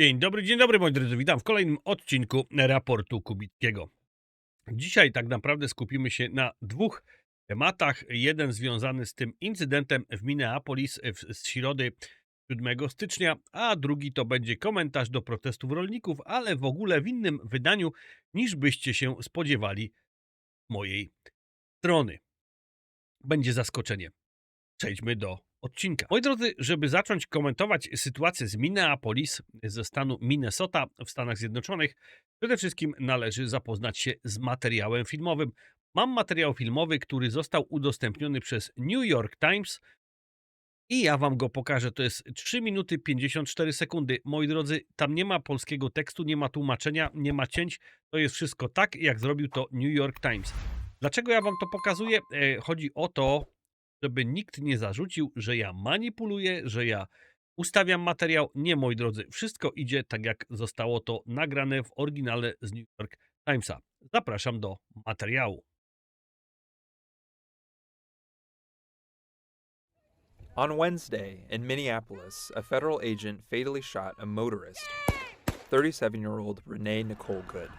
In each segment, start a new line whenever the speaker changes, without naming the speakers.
Dzień dobry, dzień dobry moi drodzy, witam w kolejnym odcinku raportu Kubickiego. Dzisiaj tak naprawdę skupimy się na dwóch tematach. Jeden związany z tym incydentem w Minneapolis z środy 7 stycznia, a drugi to będzie komentarz do protestów rolników, ale w ogóle w innym wydaniu niż byście się spodziewali mojej strony. Będzie zaskoczenie. Przejdźmy do odcinka. Moi drodzy, żeby zacząć komentować sytuację z Minneapolis, ze stanu Minnesota w Stanach Zjednoczonych, przede wszystkim należy zapoznać się z materiałem filmowym. Mam materiał filmowy, który został udostępniony przez New York Times i ja wam go pokażę. To jest 3 minuty 54 sekundy. Moi drodzy, tam nie ma polskiego tekstu, nie ma tłumaczenia, nie ma cięć. To jest wszystko tak, jak zrobił to New York Times. Dlaczego ja wam to pokazuję? E, Chodzi o to, żeby nikt nie zarzucił, że ja manipuluję, że ja ustawiam materiał. Nie, moi drodzy, wszystko idzie tak, jak zostało to nagrane w oryginale z New York Timesa. Zapraszam do materiału.
On Wednesday, in Minneapolis, a federal agent fatally shot a motorist, 37 year old Renee Nicole Good.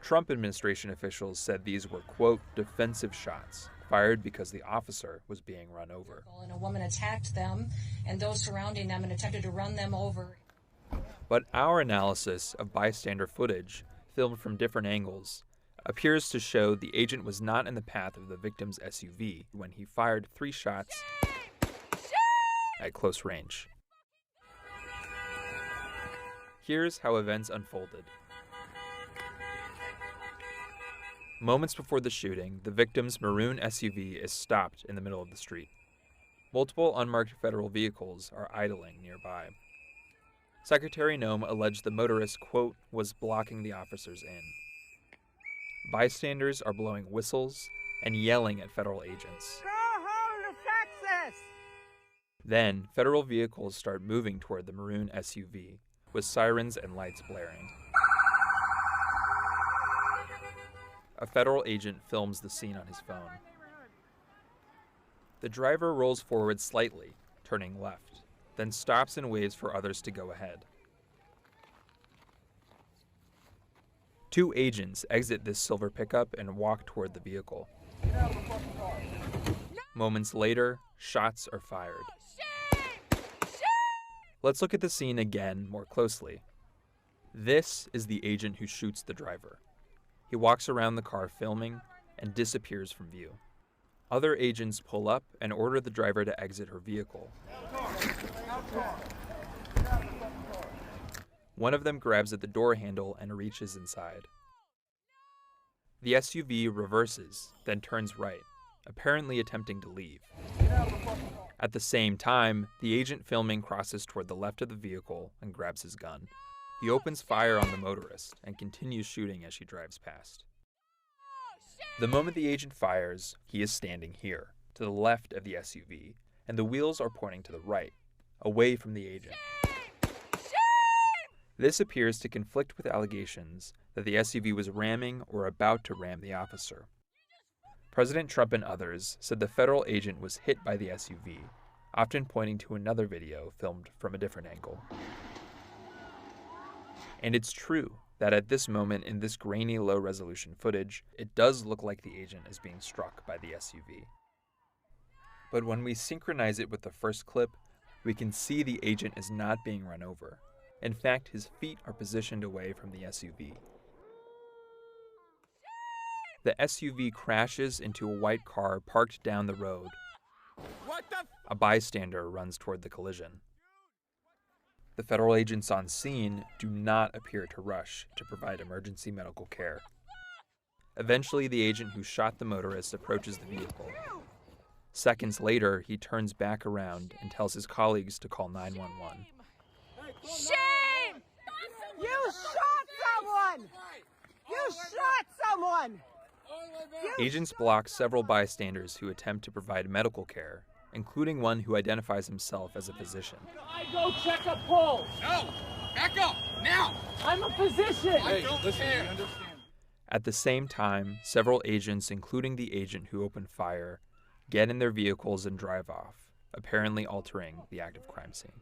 Trump administration officials said these were, quote, defensive shots fired because the officer was being run over.
and a woman attacked them and those surrounding them and attempted to run them over.
But our analysis of bystander footage, filmed from different angles, appears to show the agent was not in the path of the victim's SUV when he fired three shots at close range. Here's how events unfolded. Moments before the shooting, the victim's maroon SUV is stopped in the middle of the street. Multiple unmarked federal vehicles are idling nearby. Secretary Nome alleged the motorist, quote, was blocking the officers in. Bystanders are blowing whistles and yelling at federal agents.
Go home to Texas!
Then, federal vehicles start moving toward the maroon SUV, with sirens and lights blaring. A federal agent films the scene on his phone. The driver rolls forward slightly, turning left, then stops and waves for others to go ahead. Two agents exit this silver pickup and walk toward the vehicle. Moments later, shots are fired. Oh, Let's look at the scene again more closely. This is the agent who shoots the driver. He walks around the car filming and disappears from view. Other agents pull up and order the driver to exit her vehicle. One of them grabs at the door handle and reaches inside. The SUV reverses, then turns right, apparently attempting to leave. At the same time, the agent filming crosses toward the left of the vehicle and grabs his gun. He opens fire on the motorist and continues shooting as she drives past. The moment the agent fires, he is standing here, to the left of the SUV, and the wheels are pointing to the right, away from the agent. This appears to conflict with allegations that the SUV was ramming or about to ram the officer. President Trump and others said the federal agent was hit by the SUV, often pointing to another video filmed from a different angle. And it's true that at this moment in this grainy low resolution footage, it does look like the agent is being struck by the SUV. But when we synchronize it with the first clip, we can see the agent is not being run over. In fact, his feet are positioned away from the SUV. The SUV crashes into a white car parked down the road.
What the?
A bystander runs toward the collision. The federal agents on scene do not appear to rush to provide emergency medical care. Eventually, the agent who shot the motorist approaches the vehicle. Seconds later, he turns back around and tells his colleagues to call 911.
Shame! You shot someone! You shot someone!
Agents block several bystanders who attempt to provide medical care, including one who identifies himself as a physician.
I go check a pulse.
No! Back up! Now!
I'm a physician.
I don't care!
At the same time, several agents, including the agent who opened fire, get in their vehicles and drive off, apparently altering the active crime scene.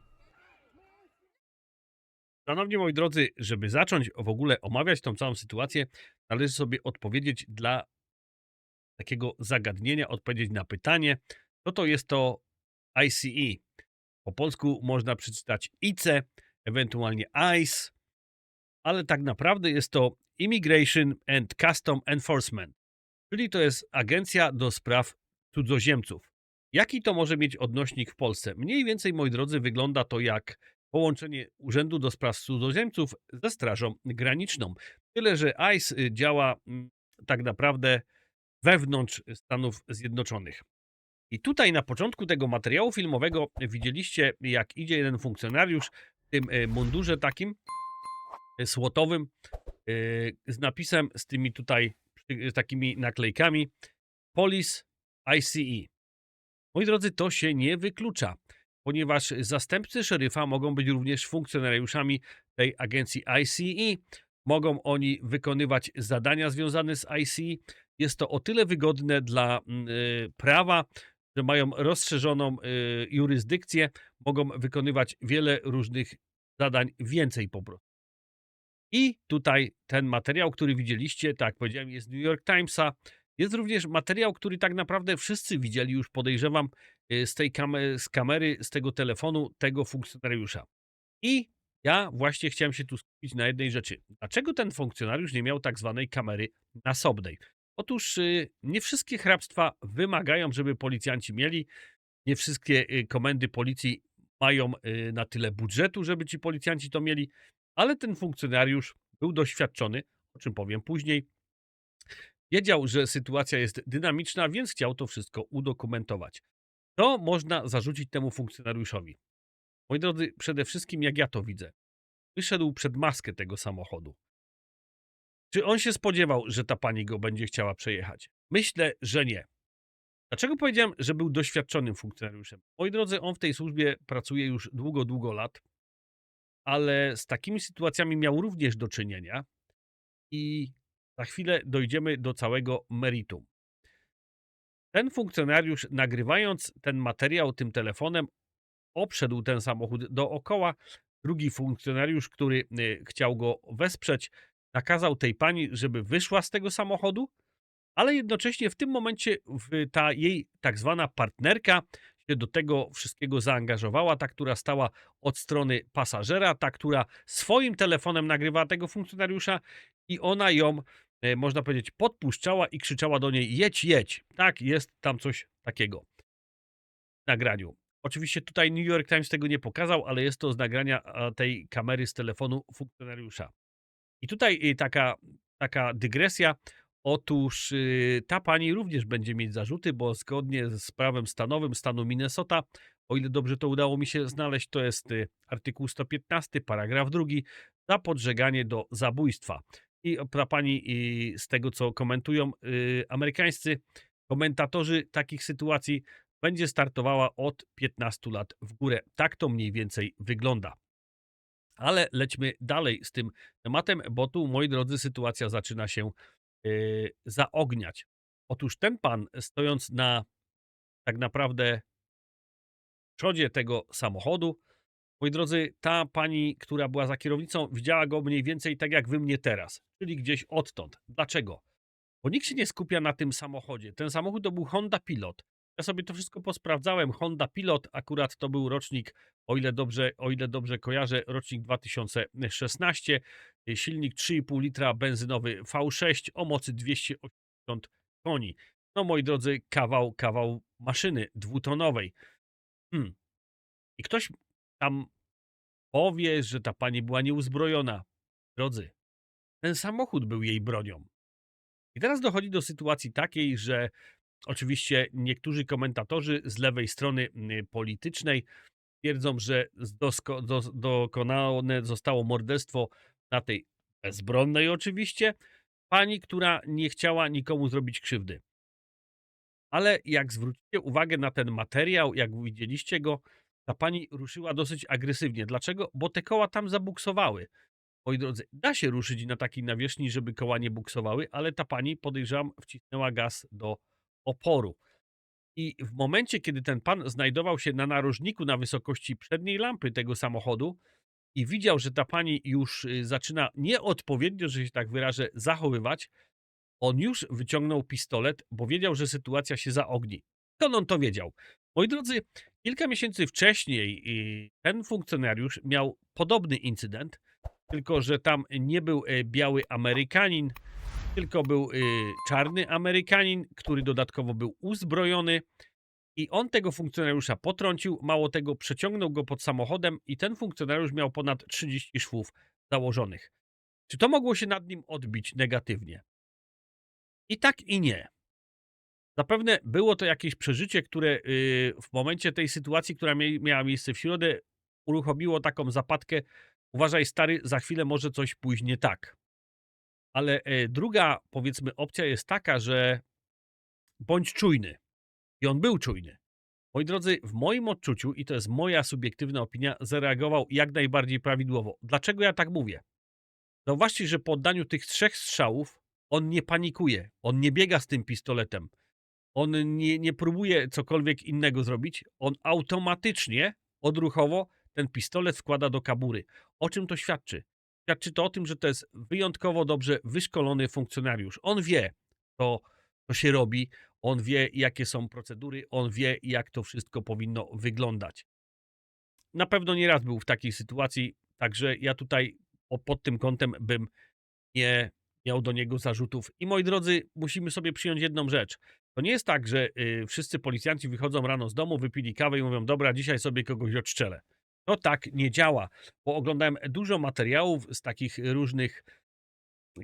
Szanowni moi drodzy, żeby zacząć w ogóle omawiać tą całą sytuację, należy sobie odpowiedzieć dla takiego zagadnienia, odpowiedzieć na pytanie, co to jest to ICE. Po polsku można przeczytać ICE, ewentualnie ICE, ale tak naprawdę jest to Immigration and Custom Enforcement, czyli to jest Agencja do Spraw Cudzoziemców. Jaki to może mieć odnośnik w Polsce? Mniej więcej, moi drodzy, wygląda to jak połączenie Urzędu do Spraw Cudzoziemców ze Strażą Graniczną. Tyle, że ICE działa mm, tak naprawdę wewnątrz Stanów Zjednoczonych. I tutaj na początku tego materiału filmowego widzieliście, jak idzie jeden funkcjonariusz w tym y, mundurze takim y, słotowym y, z napisem, z tymi tutaj y, takimi naklejkami Police ICE. Moi drodzy, to się nie wyklucza, ponieważ zastępcy szeryfa mogą być również funkcjonariuszami tej agencji ICE. Mogą oni wykonywać zadania związane z ICE. Jest to o tyle wygodne dla mm, prawa, że mają rozszerzoną y, jurysdykcję, mogą wykonywać wiele różnych zadań, więcej po prostu. I tutaj ten materiał, który widzieliście, tak powiedziałem, jest New York Timesa. Jest również materiał, który tak naprawdę wszyscy widzieli już, podejrzewam, y, z tej kamery, z kamery, z tego telefonu tego funkcjonariusza. I ja właśnie chciałem się tu skupić na jednej rzeczy. Dlaczego ten funkcjonariusz nie miał tak zwanej kamery nasobnej? Otóż y, nie wszystkie hrabstwa wymagają, żeby policjanci mieli. Nie wszystkie y, komendy policji mają y, na tyle budżetu, żeby ci policjanci to mieli, ale ten funkcjonariusz był doświadczony, o czym powiem później. Wiedział, że sytuacja jest dynamiczna, więc chciał to wszystko udokumentować. To można zarzucić temu funkcjonariuszowi. Moi drodzy, przede wszystkim jak ja to widzę, wyszedł przed maskę tego samochodu. Czy on się spodziewał, że ta pani go będzie chciała przejechać? Myślę, że nie. Dlaczego powiedziałem, że był doświadczonym funkcjonariuszem? Moi drodzy, on w tej służbie pracuje już długo, długo lat, ale z takimi sytuacjami miał również do czynienia i za chwilę dojdziemy do całego meritum. Ten funkcjonariusz, nagrywając ten materiał tym telefonem, obszedł ten samochód dookoła. Drugi funkcjonariusz, który y, chciał go wesprzeć, nakazał tej pani, żeby wyszła z tego samochodu, ale jednocześnie w tym momencie ta jej tak zwana partnerka się do tego wszystkiego zaangażowała, ta, która stała od strony pasażera, ta, która swoim telefonem nagrywała tego funkcjonariusza i ona ją, e, można powiedzieć, podpuszczała i krzyczała do niej jedź, jedź. Tak, jest tam coś takiego w nagraniu. Oczywiście tutaj New York Times tego nie pokazał, ale jest to z nagrania tej kamery z telefonu funkcjonariusza. I tutaj y, taka, taka dygresja. Otóż y, ta pani również będzie mieć zarzuty, bo zgodnie z prawem stanowym stanu Minnesota, o ile dobrze to udało mi się znaleźć, to jest y, artykuł 115, paragraf drugi, za podżeganie do zabójstwa. I ta pani y, z tego, co komentują amerykańscy komentatorzy takich sytuacji, będzie startowała od 15 lat w górę. Tak to mniej więcej wygląda. Ale lećmy dalej z tym tematem, bo tu, moi drodzy, sytuacja zaczyna się yy, zaogniać. Otóż ten pan, stojąc na tak naprawdę przodzie tego samochodu, moi drodzy, ta pani, która była za kierownicą, widziała go mniej więcej tak jak wy mnie teraz, czyli gdzieś odtąd. Dlaczego? Bo nikt się nie skupia na tym samochodzie. Ten samochód to był Honda Pilot. Ja sobie to wszystko posprawdzałem. Honda Pilot, akurat to był rocznik, o ile dobrze, o ile dobrze kojarzę, rocznik 2016. Silnik 3,5 litra benzynowy V6 o mocy 280 koni. No moi drodzy, kawał, kawał maszyny dwutonowej. Hmm. I ktoś tam powie, że ta pani była nieuzbrojona. Drodzy, ten samochód był jej bronią. I teraz dochodzi do sytuacji takiej, że oczywiście niektórzy komentatorzy z lewej strony y, politycznej twierdzą, że zdosko- do, dokonane zostało morderstwo na tej bezbronnej oczywiście pani, która nie chciała nikomu zrobić krzywdy. Ale jak zwrócicie uwagę na ten materiał, jak widzieliście go, ta pani ruszyła dosyć agresywnie. Dlaczego? Bo te koła tam zabuksowały. Moi drodzy, da się ruszyć na takiej nawierzchni, żeby koła nie buksowały, ale ta pani, podejrzewam, wcisnęła gaz do oporu. I w momencie, kiedy ten pan znajdował się na narożniku na wysokości przedniej lampy tego samochodu, i widział, że ta pani już y, zaczyna nieodpowiednio, że się tak wyrażę, zachowywać, on już wyciągnął pistolet, bo wiedział, że sytuacja się zaogni. Skąd on to wiedział? Moi drodzy, kilka miesięcy wcześniej y, ten funkcjonariusz miał podobny incydent, tylko że tam nie był e, biały Amerykanin, tylko był y, czarny Amerykanin, który dodatkowo był uzbrojony. I on tego funkcjonariusza potrącił, mało tego, przeciągnął go pod samochodem, i ten funkcjonariusz miał ponad 30 szwów założonych. Czy to mogło się nad nim odbić negatywnie? I tak, i nie. Zapewne było to jakieś przeżycie, które y, w momencie tej sytuacji, która miała miejsce w środę, uruchomiło taką zapadkę. Uważaj, stary, za chwilę może coś pójść nie tak. Ale e, druga, powiedzmy, opcja jest taka, że bądź czujny. I on był czujny. Moi drodzy, w moim odczuciu, i to jest moja subiektywna opinia, zareagował jak najbardziej prawidłowo. Dlaczego ja tak mówię? Zauważcie, że po oddaniu tych trzech strzałów on nie panikuje, on nie biega z tym pistoletem, on nie, nie próbuje cokolwiek innego zrobić, on automatycznie, odruchowo ten pistolet wkłada do kabury. O czym to świadczy? Świadczy to o tym, że to jest wyjątkowo dobrze wyszkolony funkcjonariusz. On wie, to, to się robi, on wie, jakie są procedury, on wie, jak to wszystko powinno wyglądać. Na pewno nie raz był w takiej sytuacji, także ja tutaj pod tym kątem bym nie miał do niego zarzutów. I moi drodzy, musimy sobie przyjąć jedną rzecz. To nie jest tak, że y, wszyscy policjanci wychodzą rano z domu, wypili kawę i mówią, dobra, dzisiaj sobie kogoś odszczelę. To tak nie działa, bo oglądałem dużo materiałów z takich różnych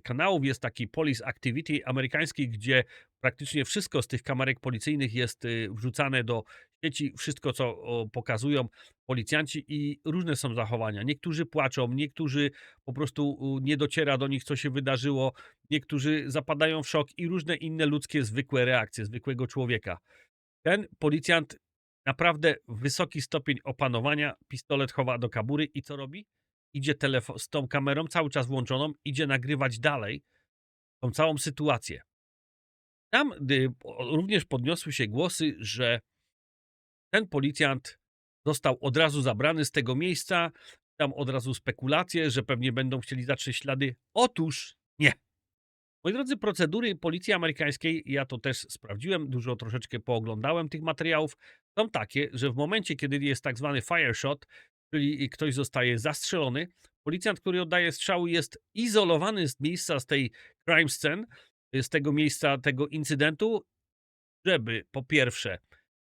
kanałów. Jest taki Police Activity amerykański, gdzie praktycznie wszystko z tych kamerek policyjnych jest y, wrzucane do sieci, wszystko co pokazują policjanci i różne są zachowania. Niektórzy płaczą, niektórzy po prostu nie dociera do nich, co się wydarzyło, niektórzy zapadają w szok i różne inne ludzkie, zwykłe reakcje zwykłego człowieka. Ten policjant naprawdę wysoki stopień opanowania, pistolet chowa do kabury i co robi? Idzie telefon z tą kamerą cały czas włączoną, idzie nagrywać dalej tą całą sytuację. Tam y, również podniosły się głosy, że ten policjant został od razu zabrany z tego miejsca. Tam od razu spekulacje, że pewnie będą chcieli zatrzeć ślady. Otóż nie. Moi drodzy, procedury policji amerykańskiej, ja to też sprawdziłem, dużo troszeczkę pooglądałem tych materiałów, są takie, że w momencie, kiedy jest tak zwany fire shot, czyli ktoś zostaje zastrzelony, policjant, który oddaje strzał, jest izolowany z miejsca, z tej crime scene, z tego miejsca, tego incydentu, żeby po pierwsze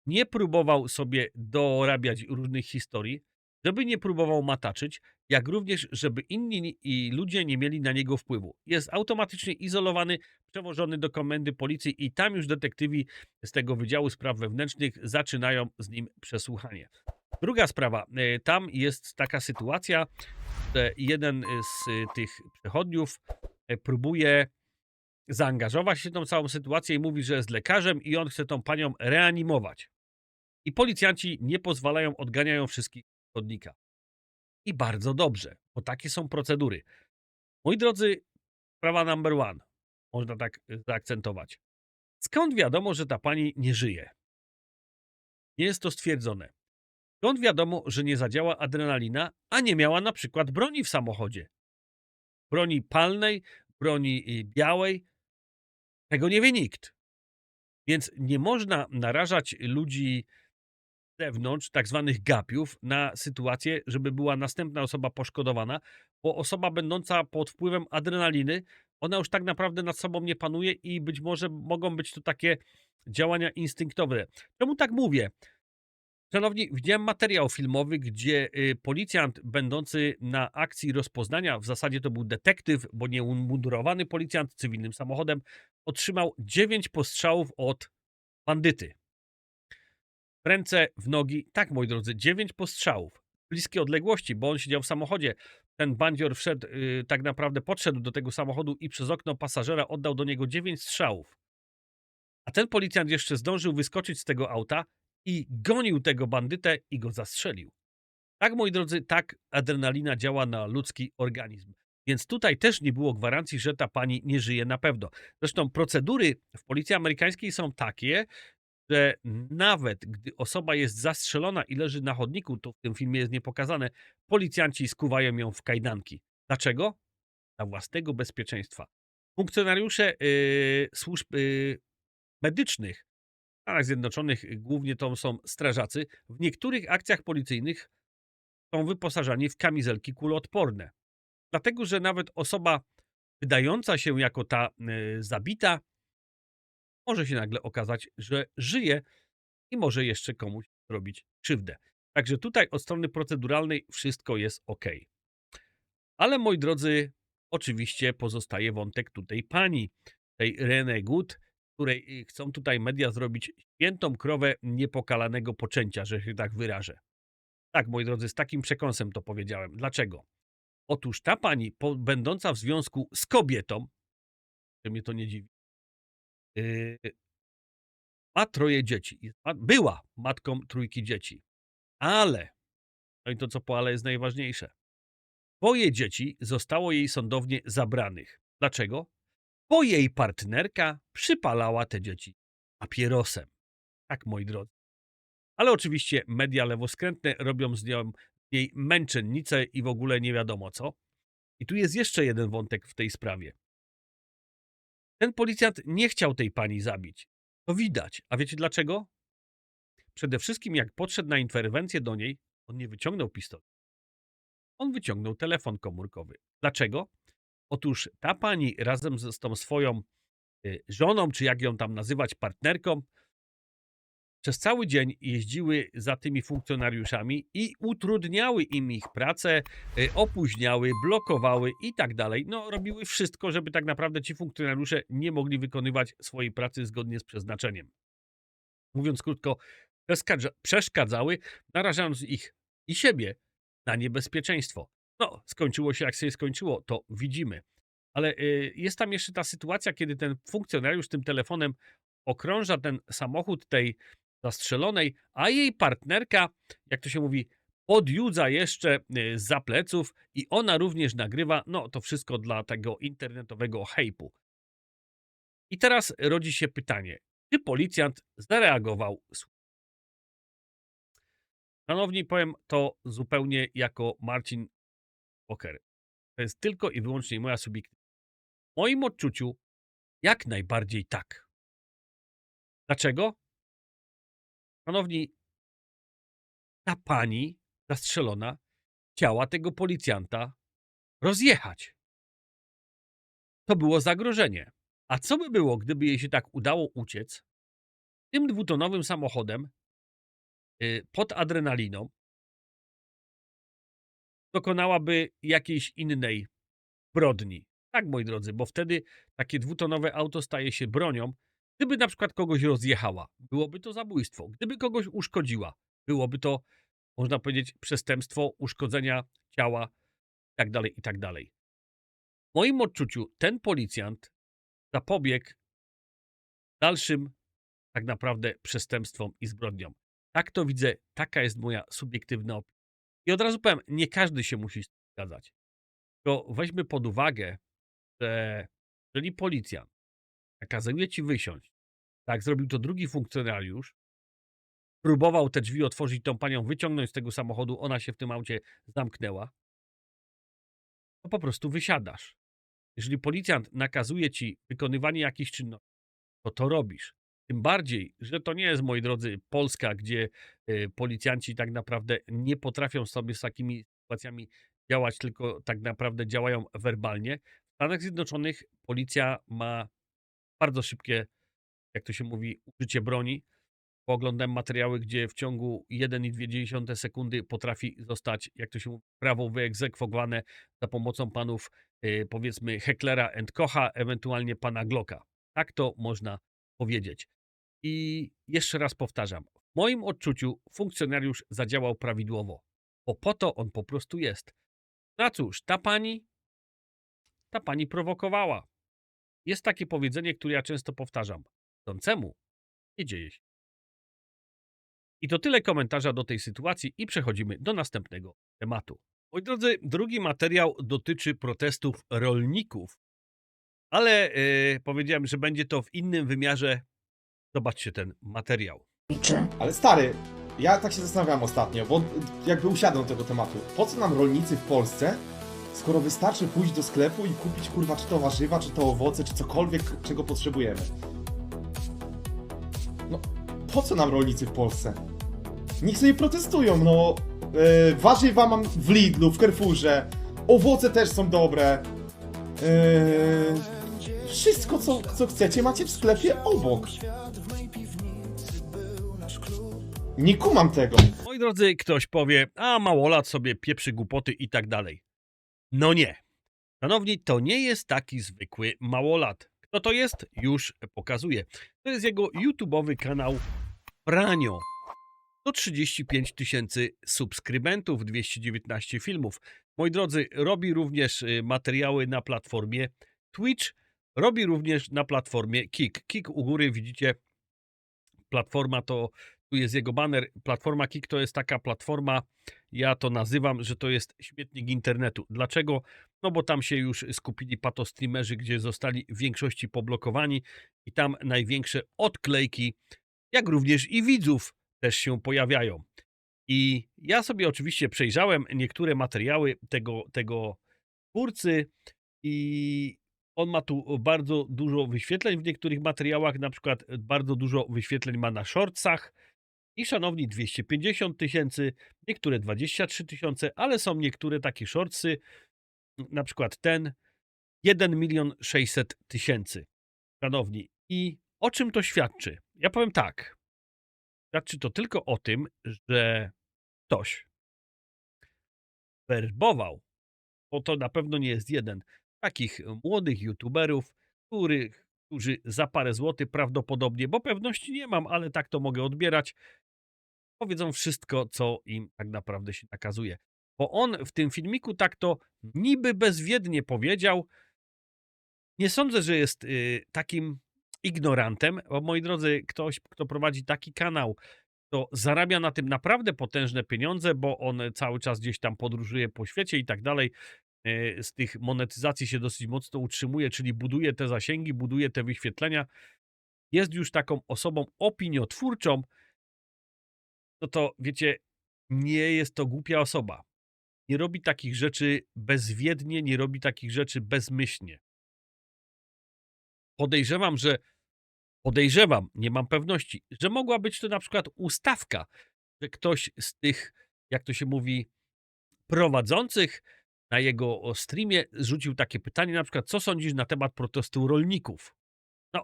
nie próbował sobie dorabiać różnych historii, żeby nie próbował mataczyć, jak również, żeby inni i ludzie nie mieli na niego wpływu. Jest automatycznie izolowany, przewożony do komendy policji i tam już detektywi z tego Wydziału Spraw Wewnętrznych zaczynają z nim przesłuchanie. Druga sprawa. e, Tam jest taka sytuacja, że jeden z e, tych przechodniów e, próbuje zaangażować się w tą całą sytuację i mówi, że jest lekarzem i on chce tą panią reanimować. I policjanci nie pozwalają, odganiają wszystkich z chodnika. I bardzo dobrze, bo takie są procedury. Moi drodzy, sprawa number one, można tak y, zaakcentować. Skąd wiadomo, że ta pani nie żyje? Nie jest to stwierdzone. Skąd wiadomo, że nie zadziała adrenalina, a nie miała na przykład broni w samochodzie? Broni palnej, broni y, białej? Tego nie wie nikt. Więc nie można narażać ludzi z zewnątrz, tak zwanych gapiów, na sytuację, żeby była następna osoba poszkodowana, bo osoba będąca pod wpływem adrenaliny, ona już tak naprawdę nad sobą nie panuje i być może mogą być to takie działania instynktowe. Czemu tak mówię? Szanowni, widziałem materiał filmowy, gdzie y, policjant będący na akcji rozpoznania, w zasadzie to był detektyw, bo nie umundurowany policjant cywilnym samochodem, otrzymał 9 postrzałów od bandyty. Ręce, w nogi. Tak, moi drodzy, 9 postrzałów. W bliskiej odległości, bo on siedział w samochodzie. Ten bandzior wszedł, y, tak naprawdę podszedł do tego samochodu i przez okno pasażera oddał do niego 9 strzałów. A ten policjant jeszcze zdążył wyskoczyć z tego auta i gonił tego bandytę i go zastrzelił. Tak, moi drodzy, tak adrenalina działa na ludzki organizm. Więc tutaj też nie było gwarancji, że ta pani nie żyje na pewno. Zresztą procedury w policji amerykańskiej są takie, że nawet gdy osoba jest zastrzelona i leży na chodniku, to w tym filmie jest niepokazane, policjanci skuwają ją w kajdanki. Dlaczego? Dla własnego bezpieczeństwa. Funkcjonariusze yy, służb yy, medycznych w Stanach Zjednoczonych, głównie to są strażacy, w niektórych akcjach policyjnych są wyposażani w kamizelki kuloodporne. Dlatego, że nawet osoba wydająca się jako ta yy, zabita, może się nagle okazać, że żyje i może jeszcze komuś zrobić krzywdę. Także tutaj od strony proceduralnej wszystko jest ok. Ale moi drodzy, oczywiście pozostaje wątek tutaj pani, tej René Good, której y, chcą tutaj media zrobić świętą krowę niepokalanego poczęcia, że się tak wyrażę. Tak, moi drodzy, z takim przekąsem to powiedziałem. Dlaczego? Otóż ta pani, będąca w związku z kobietą, że mnie to nie dziwi, ma troje dzieci. Była matką trójki dzieci. Ale, no i to co po ale jest najważniejsze, dwoje dzieci zostało jej sądownie zabranych. Dlaczego? Bo jej partnerka przypalała te dzieci papierosem. Tak, moi drodzy. Ale oczywiście media lewoskrętne robią z nią niej męczennicę i w ogóle nie wiadomo co. I tu jest jeszcze jeden wątek w tej sprawie. Ten policjant nie chciał tej pani zabić. To widać. A wiecie dlaczego? Przede wszystkim, jak podszedł na interwencję do niej, on nie wyciągnął pistoletu. On wyciągnął telefon komórkowy. Dlaczego? Otóż ta pani razem z, z tą swoją y, żoną, czy jak ją tam nazywać, partnerką, przez cały dzień jeździły za tymi funkcjonariuszami i utrudniały im ich pracę, y, opóźniały, blokowały i tak dalej. No, robiły wszystko, żeby tak naprawdę ci funkcjonariusze nie mogli wykonywać swojej pracy zgodnie z przeznaczeniem. Mówiąc krótko, przeszkadza- przeszkadzały, narażając ich i siebie na niebezpieczeństwo. No, skończyło się jak się skończyło, to widzimy. Ale y, jest tam jeszcze ta sytuacja, kiedy ten funkcjonariusz tym telefonem okrąża ten samochód tej zastrzelonej, a jej partnerka, jak to się mówi, podjudza jeszcze y, za pleców i ona również nagrywa, no to wszystko dla tego internetowego hejpu. I teraz rodzi się pytanie, czy policjant zareagował? Szanowni, powiem to zupełnie jako Marcin Poker. To jest tylko i wyłącznie moja subiektywna. W moim odczuciu jak najbardziej tak. Dlaczego? Szanowni, ta pani zastrzelona chciała tego policjanta rozjechać. To było zagrożenie. A co by było, gdyby jej się tak udało uciec tym dwutonowym samochodem y, pod adrenaliną? Dokonałaby jakiejś innej zbrodni. Tak, moi drodzy, bo wtedy takie dwutonowe auto staje się bronią. Gdyby na przykład kogoś rozjechała, byłoby to zabójstwo. Gdyby kogoś uszkodziła, byłoby to, można powiedzieć, przestępstwo uszkodzenia ciała i tak dalej, i tak dalej. W moim odczuciu ten policjant zapobiegł dalszym tak naprawdę przestępstwom i zbrodniom. Tak to widzę, taka jest moja subiektywna opinia. I od razu powiem, nie każdy się musi zgadzać. Tylko weźmy pod uwagę, że jeżeli policjant nakazuje ci wysiąść, tak zrobił to drugi funkcjonariusz, próbował te drzwi otworzyć, tą panią wyciągnąć z tego samochodu, ona się w tym aucie zamknęła, to po prostu wysiadasz. Jeżeli policjant nakazuje ci wykonywanie jakichś czynności, to to robisz. Tym bardziej, że to nie jest, moi drodzy, Polska, gdzie y, policjanci tak naprawdę nie potrafią sobie z takimi sytuacjami działać, tylko tak naprawdę działają werbalnie. W Stanach Zjednoczonych policja ma bardzo szybkie, jak to się mówi, użycie broni. Pooglądałem materiały, gdzie w ciągu 1,2 sekundy potrafi zostać, jak to się mówi, prawo wyegzekwowane za pomocą panów, y, powiedzmy, Hecklera and Kocha, ewentualnie pana Glocka. Tak to można powiedzieć. I jeszcze raz powtarzam, w moim odczuciu funkcjonariusz zadziałał prawidłowo, bo po to on po prostu jest. No cóż, ta pani, ta pani prowokowała. Jest takie powiedzenie, które ja często powtarzam. Chcącemu nie dzieje się. I to tyle komentarza do tej sytuacji i przechodzimy do następnego tematu. Moi drodzy, drugi materiał dotyczy protestów rolników, ale yy, powiedziałem, że będzie to w innym wymiarze Zobaczcie ten materiał.
Ale stary, ja tak się zastanawiam ostatnio, bo jakby usiadłem do tego tematu. Po co nam rolnicy w Polsce, skoro wystarczy pójść do sklepu i kupić kurwa czy to warzywa, czy to owoce, czy cokolwiek, czego potrzebujemy? No, po co nam rolnicy w Polsce? Niech sobie protestują, no. Yy, warzywa mam w Lidlu, w Carrefourze, owoce też są dobre. Yy, wszystko, co, co chcecie, macie w sklepie obok. Nie kumam tego.
Moi drodzy, ktoś powie, a małolat sobie pieprzy głupoty i tak dalej. No nie. Szanowni, to nie jest taki zwykły małolat. Kto to jest? Już pokazuję. To jest jego YouTube'owy kanał Pranio. 135 tysięcy subskrybentów, 219 filmów. Moi drodzy, robi również y, materiały na platformie Twitch, robi również na platformie Kik. Kik u góry widzicie, platforma to, tu jest jego banner, platforma Kik to jest taka platforma, ja to nazywam, że to jest śmietnik internetu. Dlaczego? No bo tam się już skupili patostreamerzy, gdzie zostali w większości poblokowani i tam największe odklejki, jak również i widzów też się pojawiają. I ja sobie oczywiście przejrzałem niektóre materiały tego, tego twórcy i on ma tu bardzo dużo wyświetleń w niektórych materiałach, na przykład bardzo dużo wyświetleń ma na shortsach i szanowni 250 tysięcy, niektóre 23 tysiące, ale są niektóre takie shortsy, na przykład ten 1 milion 600 tysięcy. Szanowni, i o czym to świadczy? Ja powiem tak. Świadczy to tylko o tym, że ktoś werbował, bo to na pewno nie jest jeden, takich młodych youtuberów, których, którzy za parę złotych prawdopodobnie, bo pewności nie mam, ale tak to mogę odbierać, powiedzą wszystko, co im tak naprawdę się nakazuje. Bo on w tym filmiku tak to niby bezwiednie powiedział. Nie sądzę, że jest y, takim ignorantem, bo moi drodzy, ktoś, kto prowadzi taki kanał, to zarabia na tym naprawdę potężne pieniądze, bo on cały czas gdzieś tam podróżuje po świecie i tak dalej. Y, Z tych monetyzacji się dosyć mocno utrzymuje, czyli buduje te zasięgi, buduje te wyświetlenia. Jest już taką osobą opiniotwórczą, no to wiecie, nie jest to głupia osoba. Nie robi takich rzeczy bezwiednie, nie robi takich rzeczy bezmyślnie. Podejrzewam, że podejrzewam, nie mam pewności, że mogła być to na przykład ustawka, że ktoś z tych, jak to się mówi, prowadzących na jego streamie rzucił takie pytanie, na przykład, co sądzisz na temat protestu rolników? No,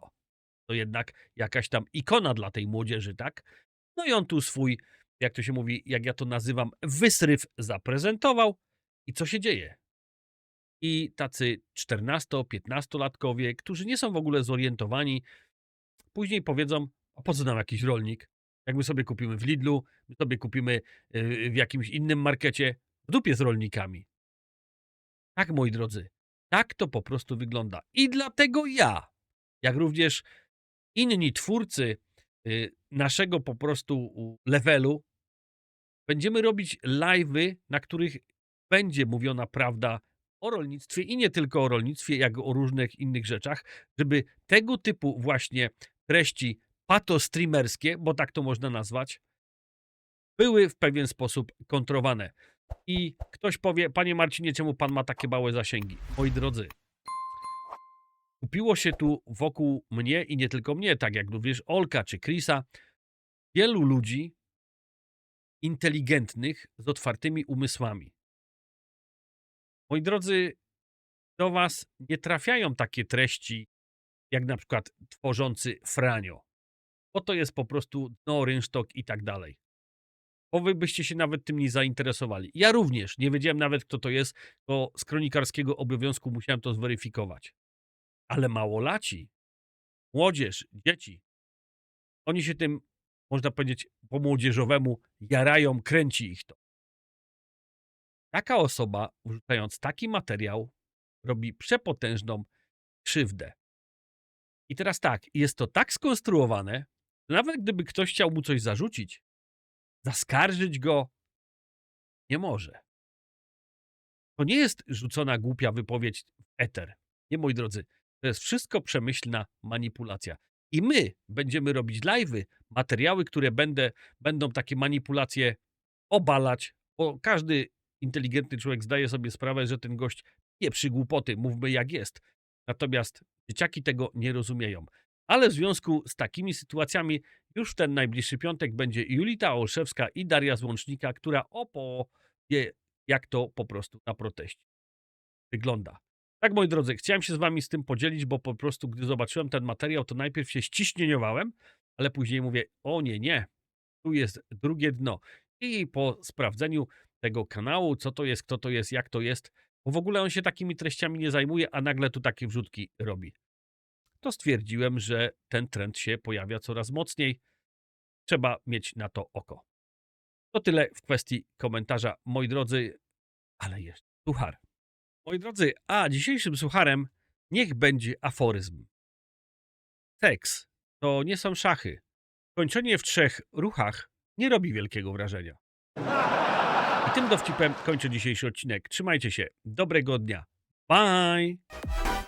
to jednak jakaś tam ikona dla tej młodzieży, tak? No i on tu swój, jak to się mówi, jak ja to nazywam, wysryw zaprezentował. I co się dzieje? I tacy 14-15-latkowie, którzy nie są w ogóle zorientowani, później powiedzą, a po co nam jakiś rolnik? Jak my sobie kupimy w Lidlu, my sobie kupimy yy, w jakimś innym markecie, w dupie z rolnikami. Tak, moi drodzy, tak to po prostu wygląda. I dlatego ja, jak również inni twórcy y, naszego po prostu levelu, będziemy robić live'y, na których będzie mówiona prawda o rolnictwie i nie tylko o rolnictwie, jak o różnych innych rzeczach, żeby tego typu właśnie treści patostreamerskie, bo tak to można nazwać, były w pewien sposób kontrowane. I ktoś powie, panie Marcinie, czemu pan ma takie małe zasięgi? Moi drodzy, kupiło się tu wokół mnie i nie tylko mnie, tak jak również Olka czy Chrisa, wielu ludzi inteligentnych, z otwartymi umysłami. Moi drodzy, do was nie trafiają takie treści, jak na przykład tworzący Franio. Bo to jest po prostu no, rynsztok i tak dalej. Bo wy byście się nawet tym nie zainteresowali. Ja również nie wiedziałem nawet, kto to jest, bo z kronikarskiego obowiązku musiałem to zweryfikować. Ale małolaci, młodzież, dzieci, oni się tym, można powiedzieć, po młodzieżowemu jarają, kręci ich to. Taka osoba, wrzucając taki materiał, robi przepotężną krzywdę. I teraz tak, jest to tak skonstruowane, że nawet gdyby ktoś chciał mu coś zarzucić, zaskarżyć go, nie może. To nie jest rzucona głupia wypowiedź w eter. Nie, moi drodzy. To jest wszystko przemyślna manipulacja. I my będziemy robić live'y, materiały, które będę, będą takie manipulacje obalać, bo każdy inteligentny człowiek zdaje sobie sprawę, że ten gość nie przy głupoty, mówmy jak jest. Natomiast dzieciaki tego nie rozumieją. Ale w związku z takimi sytuacjami już w ten najbliższy piątek będzie Julita Olszewska i Daria Złącznika, która opowie, jak to po prostu na proteście wygląda. Tak, moi drodzy, chciałem się z wami z tym podzielić, bo po prostu, gdy zobaczyłem ten materiał, to najpierw się ściśnieniowałem, ale później mówię, o nie, nie, tu jest drugie dno. I po sprawdzeniu tego kanału, co to jest, kto to jest, jak to jest, bo w ogóle on się takimi treściami nie zajmuje, a nagle tu takie wrzutki robi. To stwierdziłem, że ten trend się pojawia coraz mocniej. Trzeba mieć na to oko. To tyle w kwestii komentarza, moi drodzy, ale jeszcze suchar. Moi drodzy, a dzisiejszym sucharem niech będzie aforyzm. Seks to nie są szachy. Kończenie w trzech ruchach nie robi wielkiego wrażenia. I tym dowcipem kończę dzisiejszy odcinek. Trzymajcie się. Dobrego dnia. Bye!